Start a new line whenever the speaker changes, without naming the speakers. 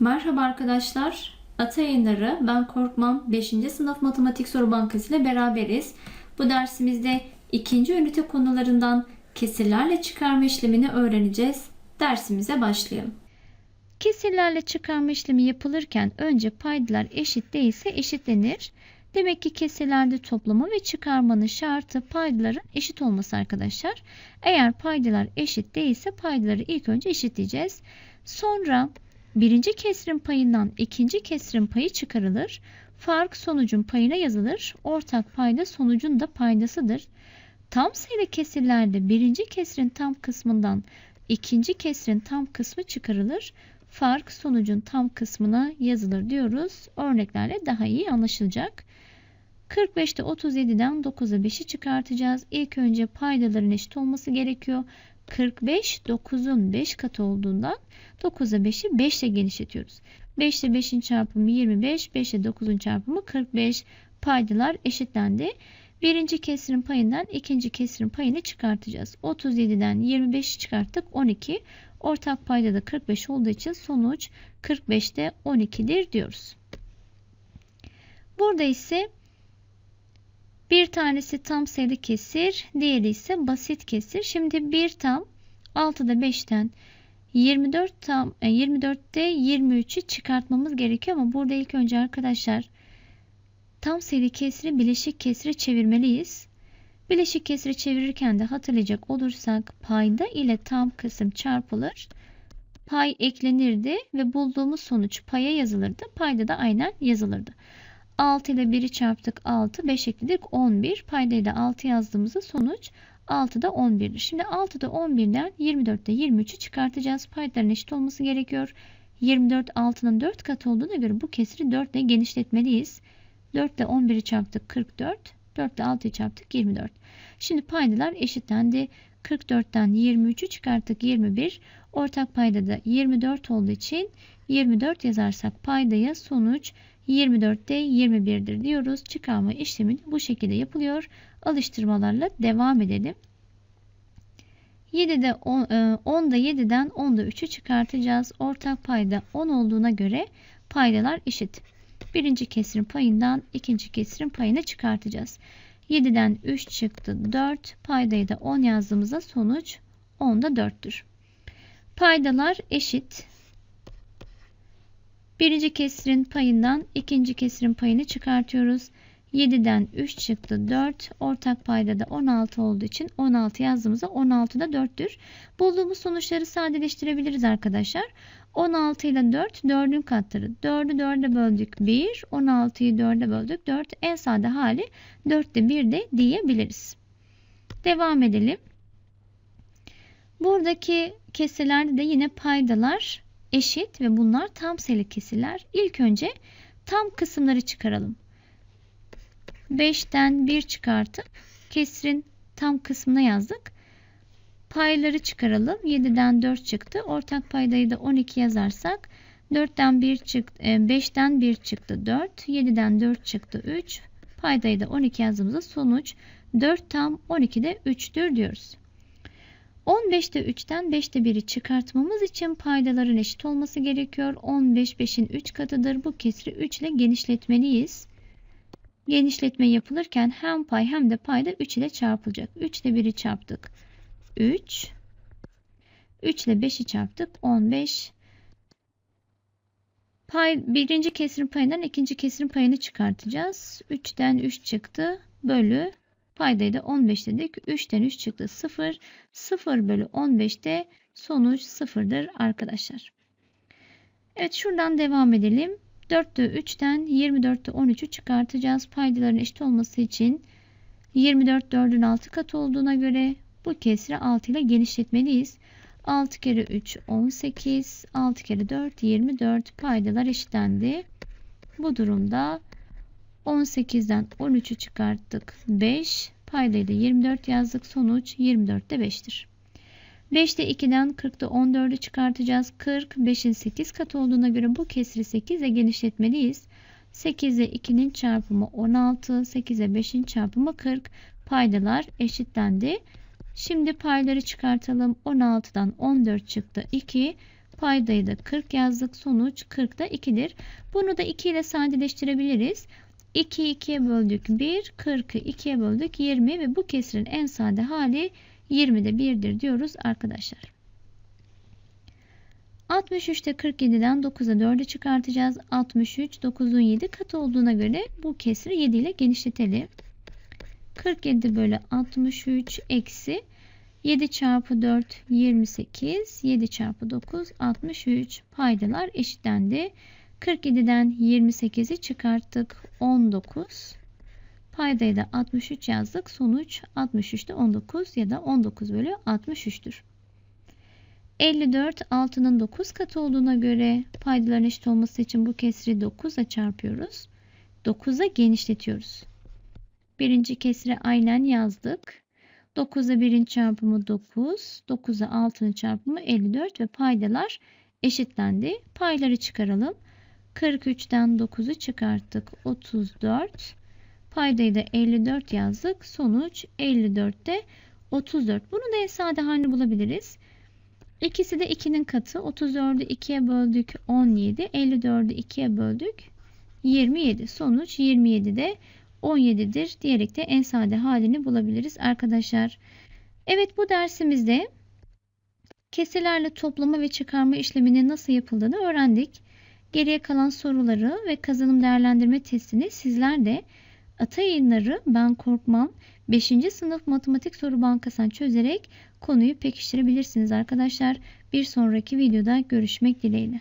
Merhaba arkadaşlar. Ata Yayınları Ben Korkmam 5. sınıf matematik soru bankası ile beraberiz. Bu dersimizde ikinci ünite konularından kesirlerle çıkarma işlemini öğreneceğiz. Dersimize başlayalım. Kesirlerle çıkarma işlemi yapılırken önce paydalar eşit değilse eşitlenir. Demek ki kesirlerde toplama ve çıkarmanın şartı paydaların eşit olması arkadaşlar. Eğer paydalar eşit değilse paydaları ilk önce eşitleyeceğiz. Sonra birinci kesrin payından ikinci kesrin payı çıkarılır. Fark sonucun payına yazılır. Ortak payda sonucun da paydasıdır. Tam sayılı kesirlerde birinci kesrin tam kısmından ikinci kesrin tam kısmı çıkarılır. Fark sonucun tam kısmına yazılır diyoruz. Örneklerle daha iyi anlaşılacak. 45'te 37'den 9'a 5'i çıkartacağız. İlk önce paydaların eşit olması gerekiyor. 45 9'un 5 katı olduğundan 9'a 5'i 5 ile genişletiyoruz. 5 ile 5'in çarpımı 25, 5 ile 9'un çarpımı 45. Paydalar eşitlendi. Birinci kesirin payından ikinci kesirin payını çıkartacağız. 37'den 25'i çıkarttık 12. Ortak payda da 45 olduğu için sonuç 45'te 12'dir diyoruz. Burada ise bir tanesi tam sayılı kesir, diğeri ise basit kesir. Şimdi bir tam 6'da 5'ten 24 tam 24'te 23'ü çıkartmamız gerekiyor ama burada ilk önce arkadaşlar tam sayılı kesiri bileşik kesire çevirmeliyiz. Bileşik kesiri çevirirken de hatırlayacak olursak payda ile tam kısım çarpılır. Pay eklenirdi ve bulduğumuz sonuç paya yazılırdı. Payda da aynen yazılırdı. 6 ile 1'i çarptık 6, 5 ekledik 11. Paydayı da 6 yazdığımızda sonuç 6'da 11'dir. Şimdi 6'da 11'den 24'te 23'ü çıkartacağız. Paydaların eşit olması gerekiyor. 24 6'nın 4 katı olduğuna göre bu kesiri 4 ile genişletmeliyiz. 4 ile 11'i çarptık 44. 4 ile 6'yı çarptık 24. Şimdi paydalar eşitlendi. 44'ten 23'ü çıkarttık 21. Ortak payda da 24 olduğu için 24 yazarsak paydaya sonuç 24'te 21'dir diyoruz. Çıkarma işlemi bu şekilde yapılıyor. Alıştırmalarla devam edelim. 7'de 10, 10'da 7'den 10'da 3'ü çıkartacağız. Ortak payda 10 olduğuna göre paydalar eşit. Birinci kesirin payından ikinci kesirin payını çıkartacağız. 7'den 3 çıktı 4. Paydayı da 10 yazdığımızda sonuç 10'da 4'tür. Paydalar eşit. Birinci kesirin payından ikinci kesirin payını çıkartıyoruz. 7'den 3 çıktı 4. Ortak payda da 16 olduğu için 16 yazdığımızda 16 da 4'tür. Bulduğumuz sonuçları sadeleştirebiliriz arkadaşlar. 16 ile 4 4'ün katları. 4'ü 4'e böldük 1. 16'yı 4'e böldük 4. En sade hali 4'te 1 de diyebiliriz. Devam edelim. Buradaki kesirlerde de yine paydalar eşit ve bunlar tam sayılı kesirler. İlk önce tam kısımları çıkaralım. 5'ten 1 çıkartıp kesirin tam kısmına yazdık. Payları çıkaralım. 7'den 4 çıktı. Ortak paydayı da 12 yazarsak 4'ten 1 çıktı, 5'ten 1 çıktı 4, 7'den 4 çıktı 3. Paydayı da 12 yazdığımızda sonuç 4 tam 12'de 3'tür diyoruz. 15'te 3'ten 5'te 1'i çıkartmamız için paydaların eşit olması gerekiyor. 15 5'in 3 katıdır. Bu kesri 3 ile genişletmeliyiz. Genişletme yapılırken hem pay hem de payda 3 ile çarpılacak. 3 ile 1'i çarptık. 3. 3 ile 5'i çarptık. 15. Pay, birinci kesirin payından ikinci kesirin payını çıkartacağız. 3'ten 3 çıktı. Bölü Paydayı da 15 dedik. 3'ten 3 çıktı 0. 0 bölü 15'te sonuç 0'dır arkadaşlar. Evet şuradan devam edelim. 4'te 3'ten 24'te 13'ü çıkartacağız. Paydaların eşit olması için 24 4'ün 6 katı olduğuna göre bu kesri 6 ile genişletmeliyiz. 6 kere 3 18 6 kere 4 24 paydalar eşitlendi. Bu durumda 18'den 13'ü çıkarttık. 5. Paydayı da 24 yazdık. Sonuç 24'te 5'tir. 5'te 2'den 40'ta 14'ü çıkartacağız. 40 5'in 8 katı olduğuna göre bu kesri 8 ile genişletmeliyiz. 8 ile 2'nin çarpımı 16, 8 ile 5'in çarpımı 40. Paydalar eşitlendi. Şimdi payları çıkartalım. 16'dan 14 çıktı 2. Paydayı da 40 yazdık. Sonuç 40 da 2'dir. Bunu da 2 ile sadeleştirebiliriz. 2'yi 2'ye böldük 1, 40'ı 2'ye böldük 20 ve bu kesirin en sade hali 20'de 1'dir diyoruz arkadaşlar. 63'te 47'den 9'a 4'ü çıkartacağız. 63 9'un 7 katı olduğuna göre bu kesri 7 ile genişletelim. 47 bölü 63 eksi 7 çarpı 4 28 7 çarpı 9 63 paydalar eşitlendi. 47'den 28'i çıkarttık 19 paydayı da 63 yazdık sonuç 63'te 19 ya da 19 bölü 63'tür. 54 6'nın 9 katı olduğuna göre paydaların eşit olması için bu kesri 9'a çarpıyoruz. 9'a genişletiyoruz. Birinci kesri aynen yazdık. 9'a 1'in çarpımı 9, 9'a 6'nın çarpımı 54 ve paydalar eşitlendi. Payları çıkaralım. 43'ten 9'u çıkarttık. 34. Paydayı da 54 yazdık. Sonuç 54'te 34. Bunu da en sade halini bulabiliriz. İkisi de 2'nin katı. 34'ü 2'ye böldük 17. 54'ü 2'ye böldük 27. Sonuç 27'de 17'dir diyerek de en sade halini bulabiliriz arkadaşlar. Evet bu dersimizde kesirlerle toplama ve çıkarma işleminin nasıl yapıldığını öğrendik. Geriye kalan soruları ve kazanım değerlendirme testini sizler de Ata Yayınları Ben Korkmam 5. sınıf matematik soru bankasından çözerek konuyu pekiştirebilirsiniz arkadaşlar. Bir sonraki videoda görüşmek dileğiyle.